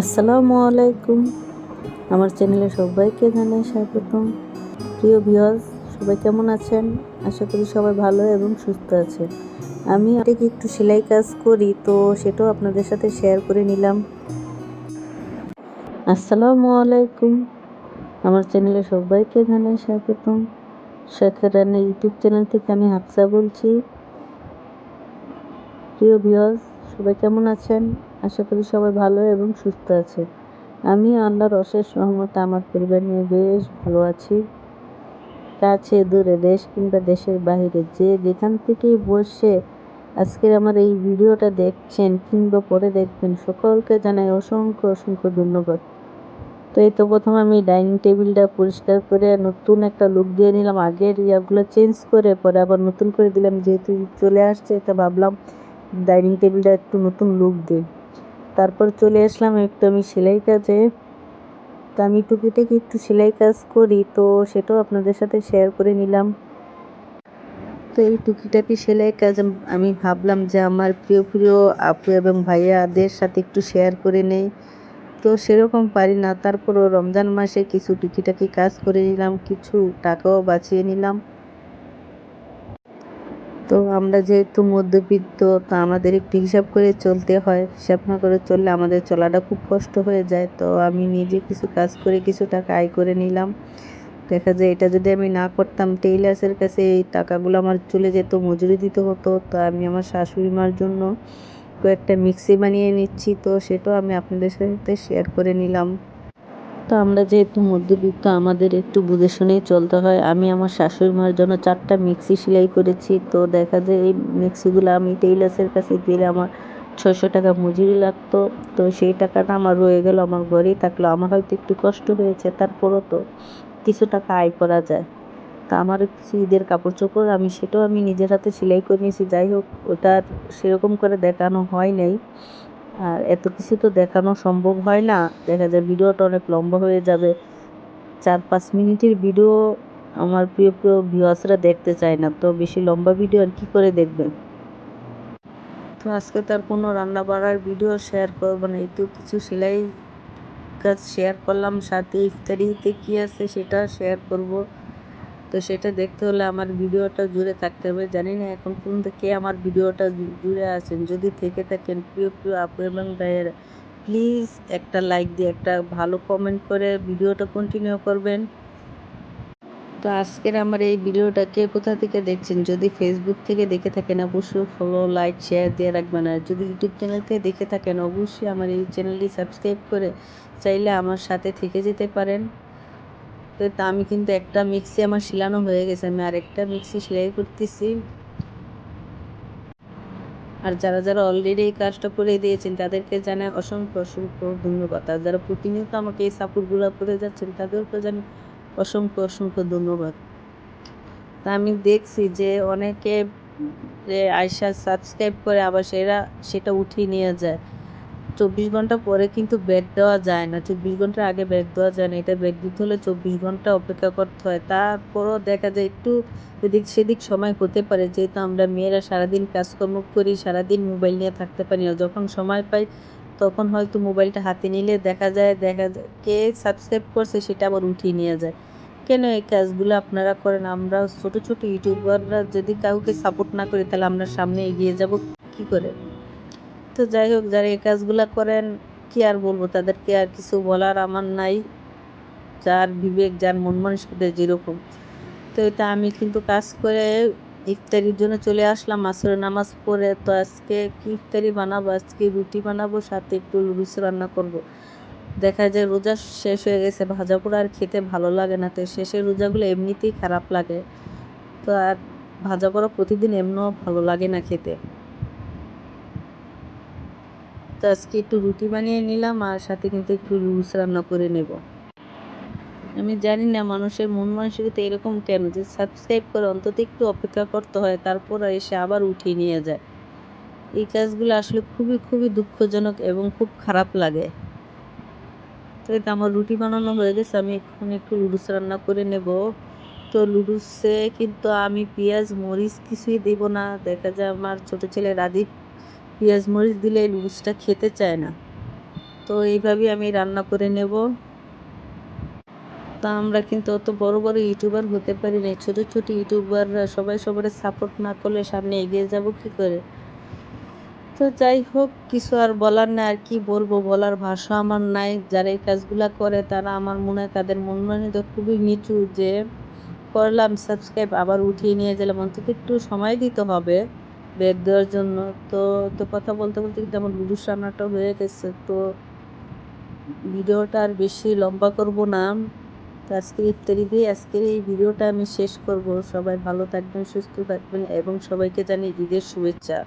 আসসালামু আলাইকুম। আমার চ্যানেলে সবাইকে জানাই স্বাগতম। প্রিয় ভিউয়ার্স, সবাই কেমন আছেন? আশা করি সবাই ভালো এবং সুস্থ আছে আমি অনেক একটু সেলাই কাজ করি, তো সেটাও আপনাদের সাথে শেয়ার করে নিলাম। আসসালামু আলাইকুম। আমার চ্যানেলে সবাইকে জানাই স্বাগতম। শেখের রানের ইউটিউব চ্যানেল থেকে আমি হাফসা বলছি। প্রিয় ভিউয়ার্স, সবাই কেমন আছেন? আশা করি সবাই ভালো এবং সুস্থ আছে। আমি আল্লাহর অশেষ রহমতে, আমার পরিবার নিয়ে বেশ ভালো আছি। কাছে, দূরে, দেশ কিংবা দেশের বাইরে যে যেখান থেকেই বসে আজকের আমার এই ভিডিওটা দেখছেন কিংবা পরে দেখবেন, সকলকে জানাই অসংখ্য অসংখ্য ধন্যবাদ। তো এই তো প্রথম আমি ডাইনিং টেবিলটা পরিষ্কার করে নতুন একটা লুক দিয়ে নিলাম। আগের ইয়াগুলো চেঞ্জ করে পরে আবার নতুন করে দিলাম। যেহেতু চলে আসছে এটা ভাবলাম ডাইনিং টেবিলটা একটু নতুন লুক দিই। তারপর চলে আসলাম একটু আমি সেলাই কাজে। তো আমি টুকিটাকি একটু সেলাই কাজ করি, তো সেটাও আপনাদের সাথে শেয়ার করে নিলাম। তো এই টুকিটাকি সেলাই কাজ আমি ভাবলাম যে আমার প্রিয় প্রিয় আপু এবং ভাইয়াদের সাথে একটু শেয়ার করে নেই। তো সেরকম পারি না, তারপরও রমজান মাসে কিছু টুকিটাকি কাজ করে নিলাম, কিছু টাকাও বাঁচিয়ে নিলাম। তো আমরা যেহেতু মধ্যবিত্ত, তো আমাদের একটু হিসাব করে চলতে হয়। হিসাব না করে চললে আমাদের চলাটা খুব কষ্ট হয়ে যায়। তো আমি নিজে কিছু কাজ করে কিছু টাকা আয় করে নিলাম। দেখা যায় এটা যদি আমি না করতাম, টেইলার্সের কাছে এই টাকাগুলো আমার চলে যেত, মজুরি দিতে হতো। তো আমি আমার শাশুড়ি মার জন্য কয়েকটা মিক্সি বানিয়ে নিচ্ছি। তো সেটাও আমি আপনাদের সাথে শেয়ার করে নিলাম। তো আমরা যেহেতু মধ্যবিত্ত, আমাদের একটু বুঝে শুনেই চলতে হয়। আমি আমার শাশুড়ি মার জন্য চারটা মিক্সি সেলাই করেছি। তো দেখা যায় এই মিক্সিগুলো আমি টেইলার্সের কাছে দিলে আমার ছয়শো টাকা মজুরি লাগতো। তো সেই টাকাটা আমার রয়ে গেল আমার ঘরেই থাকল। আমার হয়তো একটু কষ্ট হয়েছে, তারপরও তো কিছু টাকা আয় করা যায়। তা আমার কিছু ঈদের কাপড় চোপড় আমি সেটাও আমি নিজের হাতে সেলাই করে নিয়েছি। যাই হোক, ওটা সেরকম করে দেখানো হয় নাই। আর এত কিছু তো দেখানো সম্ভব হয় না। দেখা যায় ভিডিওটা অনেক লম্বা হয়ে যাবে। চার পাঁচ মিনিটের ভিডিও আমার প্রিয় প্রিয় ভিউয়ার্সরা দেখতে চায় না। তো বেশি লম্বা ভিডিও আর কী করে দেখবেন তো আজকে তার কোনো রান্না বাড়ার ভিডিও শেয়ার করব না। একটু কিছু সেলাই কাজ শেয়ার করলাম। সাথে ইফতারিতে কী আছে সেটা শেয়ার করব। তো সেটা দেখতে হলে আমার ভিডিওটা জুড়ে থাকতে হবে। জানি না এখন পর্যন্ত কে আমার ভিডিওটা জুড়ে আছেন। যদি থেকে থাকেন প্রিয় প্রিয় আপু এবং ভাইয়েরা, প্লিজ একটা লাইক দিয়ে, একটা ভালো কমেন্ট করে ভিডিওটা কন্টিনিউ করবেন। তো আজকের আমার এই ভিডিওটা কে কোথা থেকে দেখছেন? যদি ফেসবুক থেকে দেখে থাকেন, অবশ্যই ফলো লাইক শেয়ার দিয়ে রাখবেন। আর যদি ইউটিউব চ্যানেল থেকে দেখে থাকেন, অবশ্যই আমার এই চ্যানেলটি সাবস্ক্রাইব করে চাইলে আমার সাথে থেকে যেতে পারেন। তো আমি কিন্তু একটা মিক্সি আমার শিলানো হয়ে গেছে। আমি আরেকটা মিক্সি সেলাই করতেছি। আর যারা যারা অলরেডি এই কাজটা করে দিয়েছেন, তাদেরকে জানাই অসংখ্য অসংখ্য ধন্যবাদ। আর যারা প্রতিনিয়ত আমাকে এই সাপোর্টগুলো করে যাচ্ছেন তাদেরকে জানি অসংখ্য অসংখ্য ধন্যবাদ। তা আমি দেখছি যে অনেকে আয়সা সাবস্ক্রাইব করে, আবার সেরা, সেটা উঠিয়ে নিয়ে যায়। চব্বিশ ঘণ্টা পরে কিন্তু ব্যাগ দেওয়া যায় না। চব্বিশ ঘণ্টার আগে ব্যাগ দেওয়া যায় না। এটা ব্যাগ দিতে হলে চব্বিশ ঘণ্টা অপেক্ষা করতে হয়। তারপরও দেখা যায় একটু এদিক সেদিক সময় হতে পারে। যেহেতু আমরা মেয়েরা সারাদিন কাজকর্ম করি, সারাদিন মোবাইল নিয়ে থাকতে পারি না। যখন সময় পাই, তখন হয়তো মোবাইলটা হাতে নিলে দেখা যায় দেখা যায়, কে সাবস্ক্রাইব করছে সেটা আবার উঠিয়ে নিয়ে যায়। কেন এই কাজগুলো আপনারা করেন? আমরা ছোট ছোট ইউটিউবাররা যদি কাউকে সাপোর্ট না করি, তাহলে আমরা সামনে এগিয়ে যাব কি করে? তো যাই হোক, যারা এই কাজগুলো করেন, কি আর বলব, তাদেরকে আর কিছু বলার আমার নাই। যার বিবেক, যার মন মানসিকতা যেরকম। তো এটা আমি কিন্তু কাজ করে ইফতারির জন্য চলে আসলাম, আসরের নামাজ পড়ে। তো আজকে কি ইফতারি বানাবো? আজকে রুটি বানাবো, সাথে একটু লুডুস রান্না করব। দেখা যায় রোজা শেষ হয়ে গেছে, ভাজা পোড়া আর খেতে ভালো লাগে না। তো শেষের রোজাগুলো এমনিতেই খারাপ লাগে। তো আর ভাজা পোড়া প্রতিদিন এমনিও ভালো লাগে না খেতে। তো আজকে একটু রুটি বানিয়ে নিলাম, আর সাথে কিন্তু একটু লুডুস রান্না করে নেব। আমি জানি না মানুষের মন মানসিকতা এরকম কেন, যে সাবস্ক্রাইব করে অন্তত একটু অপেক্ষা করতে হয়, তারপর এসে আবার উঠিয়ে নিয়ে যায়। এই কাজগুলো আসলে খুবই খুবই দুঃখজনক এবং খুব খারাপ লাগে। তো এটা আমার রুটি বানানো হয়ে গেছে, আমি এখন একটু লুডুস রান্না করে নেব। তো লুডুসে কিন্তু আমি পেঁয়াজ, মরিচ কিছুই দেব না। দেখা যায় আমার ছোটো ছেলে রাজীব পেঁয়াজ মরিচ দিলে লুডুসটা খেতে চায় না। তো এইভাবেই আমি রান্না করে নেব। তা আমরা কিন্তু অত বড় বড় ইউটিউবার হতে পারি না ছোট ছোট ইউটিউবাররা সবাই সবার সাপোর্ট না করলে সামনে এগিয়ে যাব কি করে? তো যাই হোক, কিছু আর বলার নাই, আর কি বলব? বলার ভাষা আমার নাই। যারা এই কাজগুলা করে, তারা আমার মনে হয় তাদের মন মানিত খুবই নিচু যে, করলাম সাবস্ক্রাইব আবার উঠিয়ে নিয়ে গেলাম। অন্তত একটু সময় দিতে হবে। ব্রেক দেওয়ার জন্য। তো তো কথা বলতে বলতে কিন্তু আমার লুডুস রান্নাটা হয়ে গেছে। তো ভিডিওটা আর বেশি লম্বা করব না। আজকের ইত্যাদি দিয়ে আজকের এই ভিডিওটা আমি শেষ করব। সবাই ভালো থাকবেন, সুস্থ থাকবেন এবং সবাইকে জানি ঈদের শুভেচ্ছা।